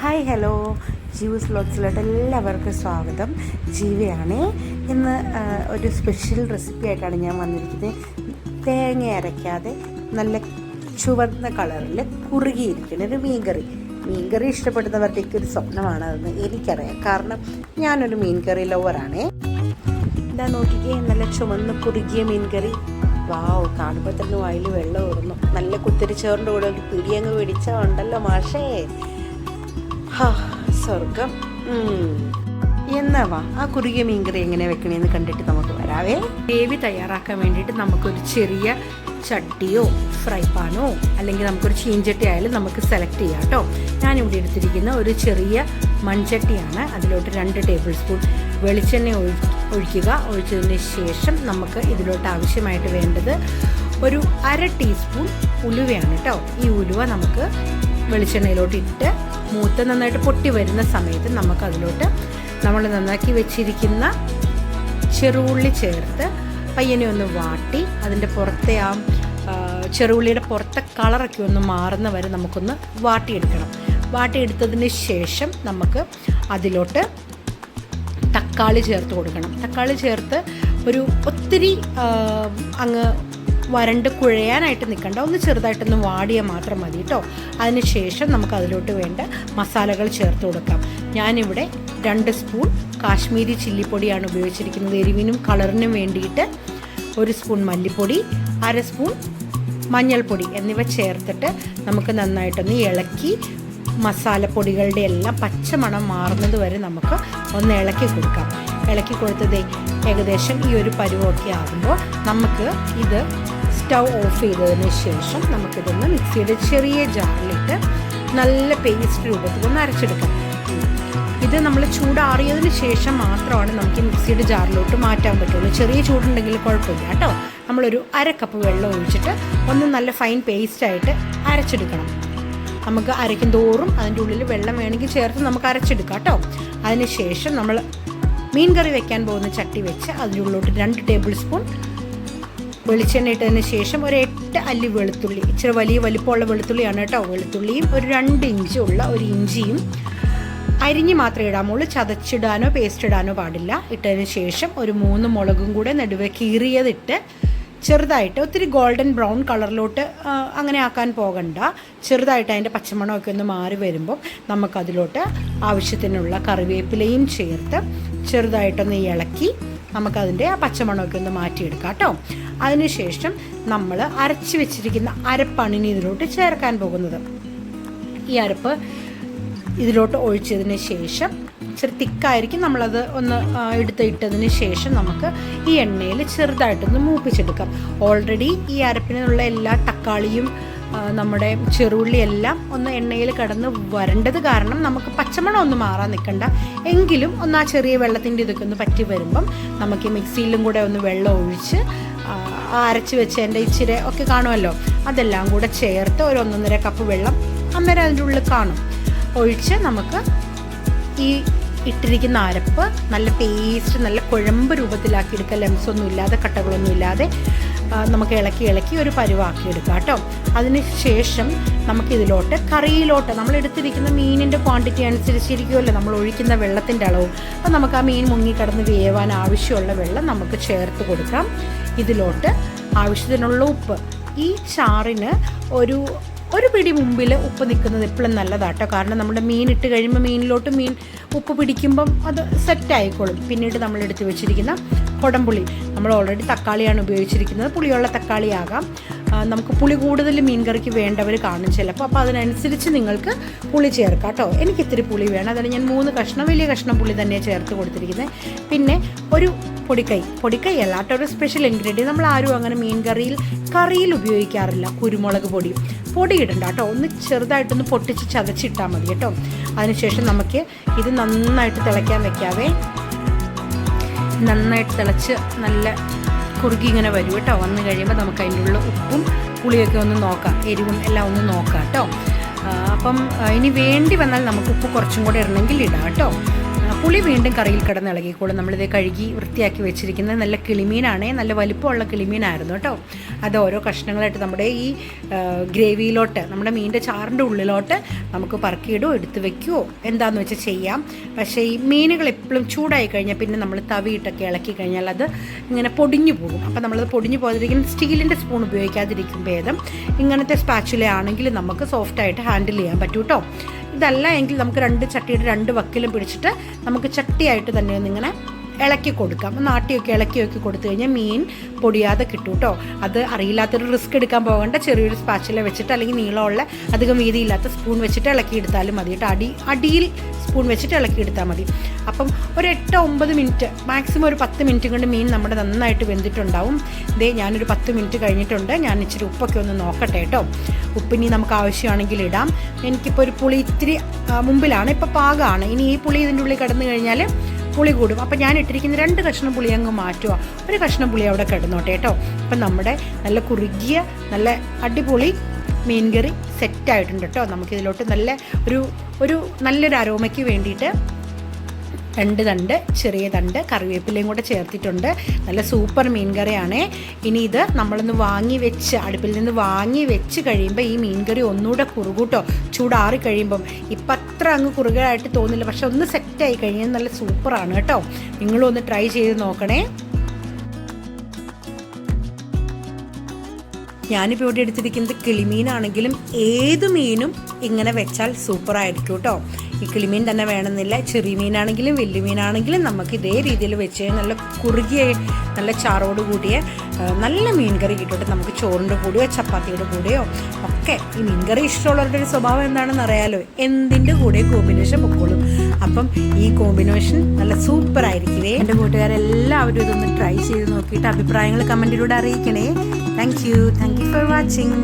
Hi hello. ജീവസ് ലോഡ്സിലോട്ട് എല്ലാവർക്കും സ്വാഗതം. ജീവയാണ്. ഇന്ന് ഒരു സ്പെഷ്യൽ റെസിപ്പി ആയിട്ടാണ് ഞാൻ വന്നിരിക്കുന്നത്. തേങ്ങ അരയ്ക്കാതെ നല്ല ചുവന്ന കളറിൽ കുറുകിയിരിക്കുന്ന ഒരു മീൻകറി. മീൻകറി ഇഷ്ടപ്പെടുന്നവരുടെയൊക്കെ ഒരു സ്വപ്നമാണ് അതെന്ന് എനിക്കറിയാം. കാരണം ഞാനൊരു മീൻകറി ലവറാണേ എന്താ നോക്കിക്കേ നല്ല ചുമന്ന് കുറുകിയ മീൻകറി. വാവ് കാണുമ്പോൾ തന്നെ വായിൽ വെള്ളം ഓടുന്നു നല്ല കുത്തിരിച്ചോറിന്റെ കൂടെ ഒരു പിടിയങ്ങ് പിടിച്ചാൽ ഉണ്ടല്ലോ മാഷേ. സ്വർഗം. എന്നാ വാ ആ കുറുകിയ മീൻകറി എങ്ങനെ വെക്കണേന്ന് കണ്ടിട്ട് നമുക്ക് വരാവേ. ഗ്രേവി തയ്യാറാക്കാൻ വേണ്ടിയിട്ട് നമുക്കൊരു ചെറിയ ചട്ടിയോ ഫ്രൈ പാനോ അല്ലെങ്കിൽ നമുക്കൊരു ചീഞ്ചട്ടി ആയാലും നമുക്ക് സെലക്ട് ചെയ്യാം കേട്ടോ. ഞാനിവിടെ എടുത്തിരിക്കുന്ന ഒരു ചെറിയ മൺചട്ടിയാണ്. അതിലോട്ട് രണ്ട് ടേബിൾ സ്പൂൺ വെളിച്ചെണ്ണ ഒഴി ഒഴിക്കുക. ഒഴിച്ചതിന് ശേഷം നമുക്ക് ഇതിലോട്ട് ആവശ്യമായിട്ട് വേണ്ടത് ഒരു അര ടീസ്പൂൺ ഉലുവയാണ് കേട്ടോ. ഈ ഉലുവ നമുക്ക് വെളിച്ചെണ്ണയിലോട്ട് ഇട്ട് മൂത്ത് നന്നായിട്ട് പൊട്ടി വരുന്ന സമയത്ത് നമുക്ക് അതിലോട്ട് നമ്മൾ നന്നാക്കി വെച്ചിരിക്കുന്ന ചെറുള്ളി ചേർത്ത് പയ്യനെ ഒന്ന് വാട്ടി അതിന്റെ പുറത്തെ ആ ചെറുള്ളിയുടെ പുറത്തെ കളറൊക്കെ ഒന്ന് മാറുന്ന വരെ നമുക്കൊന്ന് വാട്ടിയെടുക്കണം. വാട്ടിയെടുത്തതിന് ശേഷം നമുക്ക് അതിലോട്ട് തക്കാളി ചേർത്ത് കൊടുക്കണം. തക്കാളി ചേർത്ത് ഒരു ഒത്തിരി അങ്ങ് വരണ്ട് കുഴയാനായിട്ട് നിൽക്കണ്ട. ഒന്ന് ചെറുതായിട്ടൊന്ന് വാടിയാൽ മാത്രം മതി കേട്ടോ അതിനുശേഷം നമുക്ക് അതിലോട്ട് വേണ്ട മസാലകൾ ചേർത്ത് കൊടുക്കാം. ഞാനിവിടെ രണ്ട് സ്പൂൺ കാശ്മീരി ചില്ലിപ്പൊടിയാണ് ഉപയോഗിച്ചിരിക്കുന്നത്. എരിവിനും കളറിനും വേണ്ടിയിട്ട് ഒരു സ്പൂൺ മല്ലിപ്പൊടി അര സ്പൂൺ മഞ്ഞൾപ്പൊടി എന്നിവ ചേർത്തിട്ട് നമുക്ക് നന്നായിട്ടൊന്ന് ഇളക്കി മസാലപ്പൊടികളുടെ എല്ലാം പച്ചമണം മാറുന്നത് വരെ നമുക്ക് ഒന്ന് ഇളക്കി കൊടുക്കാം. ഇളക്കി കൊടുത്തത് ഏകദേശം ഈ ഒരു പരുവമൊക്കെ ആകുമ്പോൾ നമുക്ക് ഇത് സ്റ്റൗ ഓഫ് ചെയ്തതിന് ശേഷം നമുക്കിതൊന്ന് മിക്സിയുടെ ചെറിയ ജാറിലിട്ട് നല്ല പേസ്റ്റ് രൂപത്തിൽ ഒന്ന് അരച്ചെടുക്കാം. ഇത് നമ്മൾ ചൂടാറിയതിന് ശേഷം മാത്രമാണ് നമുക്ക് മിക്സിയുടെ ജാറിലോട്ട് മാറ്റാൻ പറ്റുള്ളൂ. ചെറിയ ചൂടുണ്ടെങ്കിൽ കുഴപ്പമില്ല കേട്ടോ. നമ്മളൊരു അര കപ്പ് വെള്ളം ഒഴിച്ചിട്ട് ഒന്ന് നല്ല ഫൈൻ പേസ്റ്റായിട്ട് അരച്ചെടുക്കണം. നമുക്ക് അരയ്ക്കും തോറും അതിന്റെ ഉള്ളിൽ വെള്ളം വേണമെങ്കിൽ ചേർത്ത് നമുക്ക് അരച്ചെടുക്കാം കേട്ടോ. അതിന് ശേഷം നമ്മൾ മീൻ കറി വെക്കാൻ പോകുന്ന ചട്ടി വെച്ച് അതിന്റെ ഉള്ളിലോട്ട് രണ്ട് ടേബിൾ സ്പൂൺ വെളിച്ചെണ്ണ ഇട്ടതിന് ശേഷം ഒരു എട്ട് അല്ലി വെളുത്തുള്ളി. ഇച്ചിരി വലിയ വലിപ്പമുള്ള വെളുത്തുള്ളിയാണ് കേട്ടോ. വെളുത്തുള്ളിയും ഒരു രണ്ട് ഇഞ്ചുള്ള ഒരു ഇഞ്ചിയും അരിഞ്ഞ് മാത്രമേ ഇടാമുള്ളൂ. ചതച്ചിടാനോ പേസ്റ്റ് ഇടാനോ പാടില്ല. ഇട്ടതിന് ശേഷം ഒരു മൂന്ന് മുളകും കൂടെ നടുവെ കീറിയതിട്ട് ചെറുതായിട്ട് ഒത്തിരി ഗോൾഡൻ ബ്രൗൺ കളറിലോട്ട് അങ്ങനെ ആക്കാൻ പോകണ്ട. ചെറുതായിട്ട് അതിന്റെ പച്ചമണമൊക്കെ ഒന്ന് മാറി വരുമ്പോൾ നമുക്കതിലോട്ട് ആവശ്യത്തിനുള്ള കറിവേപ്പിലയും ചേർത്ത് ചെറുതായിട്ടൊന്ന് ഇളക്കി നമുക്കതിന്റെ ആ പച്ചമണമൊക്കെ ഒന്ന് മാറ്റിയെടുക്കാം കേട്ടോ. അതിനുശേഷം നമ്മൾ അരച്ച് വെച്ചിരിക്കുന്ന അരപ്പാണ് ഇനി ഇതിലോട്ട് ചേർക്കാൻ പോകുന്നത്. ഈ അരപ്പ് ഇതിലോട്ട് ഒഴിച്ചതിന് ശേഷം ഇച്ചിരി തിക്കായിരിക്കും നമ്മളത് ഒന്ന് എടുത്ത് ഇട്ടതിന് ശേഷം നമുക്ക് ഈ എണ്ണയിൽ ചെറുതായിട്ടൊന്ന് മൂപ്പിച്ചെടുക്കാം. ഓൾറെഡി ഈ അരപ്പിനുള്ള എല്ലാ തക്കാളിയും നമ്മുടെ ചെറുള്ളി എല്ലാം ഒന്ന് എണ്ണയിൽ കടന്ന് വരേണ്ടത് കാരണം നമുക്ക് പച്ചമണം ഒന്ന് മാറാൻ നിൽക്കണ്ട. എങ്കിലും ഒന്ന് ആ ചെറിയ വെള്ളത്തിന്റെ ഇതൊക്കെ ഒന്ന് പറ്റി വരുമ്പം നമുക്ക് ഈ മിക്സിയിലും കൂടെ ഒന്ന് വെള്ളം ഒഴിച്ച് അരച്ച് വെച്ചതിന്റെ ഇച്ചിരി ഒക്കെ കാണുമല്ലോ. അതെല്ലാം കൂടെ ചേർത്ത് ഒരു ഒന്നൊന്നര കപ്പ് വെള്ളം അന്നേരം അതിന്റെ ഉള്ളിൽ കാണും. ഒഴിച്ച് നമുക്ക് ഈ ഇട്ടിരിക്കുന്ന അരപ്പ് നല്ല പേസ്റ്റ് നല്ല കുഴമ്പ് രൂപത്തിലാക്കി എടുക്കുക ലെംസൊന്നും ഇല്ലാതെ കട്ടകളൊന്നും ഇല്ലാതെ നമുക്ക് ഇളക്കി ഇളക്കി ഒരു പരുവാക്കി എടുക്കാം കേട്ടോ. അതിന് ശേഷം നമുക്കിതിലോട്ട് കറിയിലോട്ട് നമ്മൾ എടുത്തിരിക്കുന്ന മീനിന്റെ ക്വാണ്ടിറ്റി അനുസരിച്ചിരിക്കുമല്ലോ നമ്മൾ ഒഴിക്കുന്ന വെള്ളത്തിന്റെ അളവും. അപ്പോൾ നമുക്ക് ആ മീൻ മുങ്ങിക്കിടന്ന് വേവാൻ ആവശ്യമുള്ള വെള്ളം നമുക്ക് ചേർത്ത് കൊടുക്കാം. ഇതിലോട്ട് ആവശ്യത്തിനുള്ള ഉപ്പ്. ഈ ചാറിന് ഒരു ഒരു പിടി മുമ്പിൽ ഉപ്പ് നിൽക്കുന്നത് എപ്പോഴും നല്ലതാട്ടോ. കാരണം നമ്മുടെ മീൻ ഇട്ട് കഴിയുമ്പോൾ മീനിലോട്ട് മീൻ ഉപ്പ് പിടിക്കുമ്പം അത് സെറ്റ് ആയിക്കോളും. പിന്നീട് നമ്മൾ എടുത്ത് വെച്ചിരിക്കുന്ന കുടംപുളി. നമ്മൾ ഓൾറെഡി തക്കാളിയാണ് ഉപയോഗിച്ചിരിക്കുന്നത്. പുളിയുള്ള തക്കാളിയാകാം. നമുക്ക് പുളി കൂടുതൽ മീൻ കറിക്ക് വേണ്ടവർ കാണും ചിലപ്പോൾ അപ്പോൾ അതിനനുസരിച്ച് നിങ്ങൾക്ക് പുളി ചേർക്കാം കേട്ടോ. എനിക്ക് ഇത്തിരി പുളി വേണം. അതിന് ഞാൻ മൂന്ന് കഷ്ണം വലിയ കഷ്ണം പുളി തന്നെ ചേർത്ത് കൊടുത്തിരിക്കുന്നത്. പിന്നെ ഒരു പൊടിക്കൈ. പൊടിക്കൈ അല്ലാത്ത ഒരു സ്പെഷ്യൽ ഇൻഗ്രീഡിയൻ നമ്മൾ ആരും അങ്ങനെ മീൻ കറിയിൽ കറിയിൽ ഉപയോഗിക്കാറില്ല കുരുമുളക് പൊടി. പൊടി ഇടണ്ട കേട്ടോ. ഒന്ന് ചെറുതായിട്ടൊന്ന് പൊട്ടിച്ച് ചതച്ചിട്ടാൽ മതി കേട്ടോ. അതിനുശേഷം നമുക്ക് ഇത് നന്നായിട്ട് തിളയ്ക്കാൻ വെക്കാവേ. നന്നായിട്ട് തിളച്ച് നല്ല കുറുകി ഇങ്ങനെ വരും കേട്ടോ. വന്ന് കഴിയുമ്പോൾ നമുക്ക് അതിന്റെ ഉള്ള ഉപ്പും പുളിയൊക്കെ ഒന്ന് നോക്കാം. എരിവും എല്ലാം ഒന്ന് നോക്കാം കേട്ടോ. അപ്പം ഇനി വേണ്ടി വന്നാൽ നമുക്ക് ഉപ്പ് കുറച്ചും കൂടെ ഇടണമെങ്കിൽ ഇടാം കേട്ടോ. പുളി വീണ്ടും കറിയിൽ കിടന്ന് ഇളകിക്കോളും നമ്മളിത് കഴുകി വൃത്തിയാക്കി വെച്ചിരിക്കുന്നത് നല്ല കിളിമീനാണേ. നല്ല വലിപ്പമുള്ള കിളിമീനായിരുന്നു കേട്ടോ. അത് ഓരോ കഷ്ണങ്ങളായിട്ട് നമ്മുടെ ഈ ഗ്രേവിയിലോട്ട് നമ്മുടെ മീനിന്റെ ചാറിന്റെ ഉള്ളിലോട്ട് നമുക്ക് പറക്കിയിടോ എടുത്ത് വെക്കുകയോ എന്താണെന്ന് വെച്ചാൽ ചെയ്യാം. പക്ഷേ ഈ മീനുകൾ എപ്പോഴും ചൂടായി കഴിഞ്ഞാൽ പിന്നെ നമ്മൾ തവിയിട്ടൊക്കെ ഇളക്കി കഴിഞ്ഞാൽ അത് ഇങ്ങനെ പൊടിഞ്ഞു പോകും. അപ്പോൾ നമ്മളത് പൊടിഞ്ഞു പോകാതിരിക്കുന്ന സ്റ്റീലിന്റെ സ്പൂൺ ഉപയോഗിക്കാതിരിക്കും ഭേദം. ഇങ്ങനത്തെ സ്പാച്ചുല ആണെങ്കിൽ നമുക്ക് സോഫ്റ്റായിട്ട് ഹാൻഡിൽ ചെയ്യാൻ പറ്റും കേട്ടോ. ഇതല്ല എങ്കിൽ നമുക്ക് രണ്ട് ചട്ടിയുടെ രണ്ട് വക്കിലും പിടിച്ചിട്ട് നമുക്ക് ചട്ടിയായിട്ട് തന്നെ ഒന്നിങ്ങനെ ഇളക്കി കൊടുക്കാം. നാട്ടിയൊക്കെ ഇളക്കി ഇളക്കിയൊക്കെ കൊടുത്തു കഴിഞ്ഞാൽ മീൻ പൊടിയാതെ കിട്ടും കേട്ടോ അത് അറിയില്ലാത്തൊരു റിസ്ക് എടുക്കാൻ പോകേണ്ട. ചെറിയൊരു സ്പാച്ചില വെച്ചിട്ട് അല്ലെങ്കിൽ നീളമുള്ള അധികം വീതിയില്ലാത്ത സ്പൂൺ വെച്ചിട്ട് ഇളക്കി എടുത്താലും മതി കേട്ടോ അടി അടിയിൽ സ്പൂൺ വെച്ചിട്ട് ഇളക്കി എടുത്താൽ മതി. അപ്പം ഒരു എട്ട് ഒമ്പത് മിനിറ്റ് മാക്സിമം ഒരു പത്ത് മിനിറ്റ് കൊണ്ട് മീൻ നമ്മുടെ നന്നായിട്ട് വെന്തിട്ടുണ്ടാവും. ദേ ഞാനൊരു പത്ത് മിനിറ്റ് കഴിഞ്ഞിട്ടുണ്ട്. ഞാൻ ഇച്ചിരി ഉപ്പൊക്കെ ഒന്ന് നോക്കട്ടെ കേട്ടോ ഉപ്പിനി നമുക്ക് ആവശ്യമാണെങ്കിൽ ഇടാം. എനിക്കിപ്പോൾ ഒരു പുളി ഇത്തിരി മുമ്പിലാണ്. ഇപ്പോൾ പാകമാണ് ഇനി ഈ പുളി ഇതിന്റെ ഉള്ളിൽ കിടന്നു കഴിഞ്ഞാൽ പുളി കൂടും. അപ്പോൾ ഞാൻ ഇട്ടിരിക്കുന്ന രണ്ട് കഷ്ണം പുളി അങ്ങ് മാറ്റുക ഒരു കഷ്ണം പുളി അവിടെ കിടന്നോട്ടെ കേട്ടോ. അപ്പം നമ്മുടെ നല്ല കുറുകിയ നല്ല അടിപൊളി മീൻ മീൻകറി സെറ്റായിട്ടുണ്ട് കേട്ടോ. നമുക്കിതിലോട്ട് നല്ല ഒരു ഒരു നല്ലൊരു അരോമയ്ക്ക് വേണ്ടിയിട്ട് രണ്ട് തണ്ട് ചെറിയ തണ്ട് കറിവേപ്പിലയും കൂടെ ചേർത്തിട്ടുണ്ട്. നല്ല സൂപ്പർ മീൻ കറിയാണ് ഇനി ഇത് നമ്മളൊന്ന് വാങ്ങി വെച്ച് അടുപ്പിൽ നിന്ന് വാങ്ങി വെച്ച് കഴിയുമ്പോൾ ഈ മീൻ കറി ഒന്നുകൂടെ കുറുകൂട്ടോ ചൂടാറി കഴിയുമ്പം ഇപ്പം അത്ര അങ്ങ് കുറുകയായിട്ട് തോന്നില്ല. പക്ഷെ ഒന്ന് സെറ്റ് ആയി കഴിഞ്ഞാൽ നല്ല സൂപ്പറാണ് കേട്ടോ. നിങ്ങളും ഒന്ന് ട്രൈ ചെയ്ത് നോക്കണേ. ഞാനിപ്പോൾ ഇവിടെ എടുത്തിരിക്കുന്നത് കിളിമീനാണെങ്കിലും ഏത് മീനും ഇങ്ങനെ വെച്ചാൽ സൂപ്പറായിരിക്കും കേട്ടോ. ഈ കിളിമീൻ തന്നെ വേണമെന്നില്ല. ചെറിയ മീനാണെങ്കിലും വലിയ മീനാണെങ്കിലും നമുക്ക് ഇതേ രീതിയിൽ വെച്ച് നല്ല കുറുകിയ നല്ല ചാറോട് കൂടിയ നല്ല മീൻ കറി കിട്ടിയിട്ട് നമുക്ക് ചോറിന്റെ കൂടെയോ ചപ്പാത്തിയുടെ കൂടെയോ ഒക്കെ ഈ മീൻ കറി ഇഷ്ടമുള്ളവരുടെ ഒരു സ്വഭാവം എന്താണെന്ന് അറിയാലോ? എന്തിന്റെ കൂടെ കോമ്പിനേഷൻ പൊക്കോളും അപ്പം ഈ കോമ്പിനേഷൻ നല്ല സൂപ്പർ ആയിരിക്കുവേ എന്റെ കൂട്ടുകാരെല്ലാവരും ഇതൊന്ന് ട്രൈ ചെയ്ത് നോക്കിയിട്ട് അഭിപ്രായങ്ങൾ കമന്റിലൂടെ അറിയിക്കണേ. Thank you thank you for watching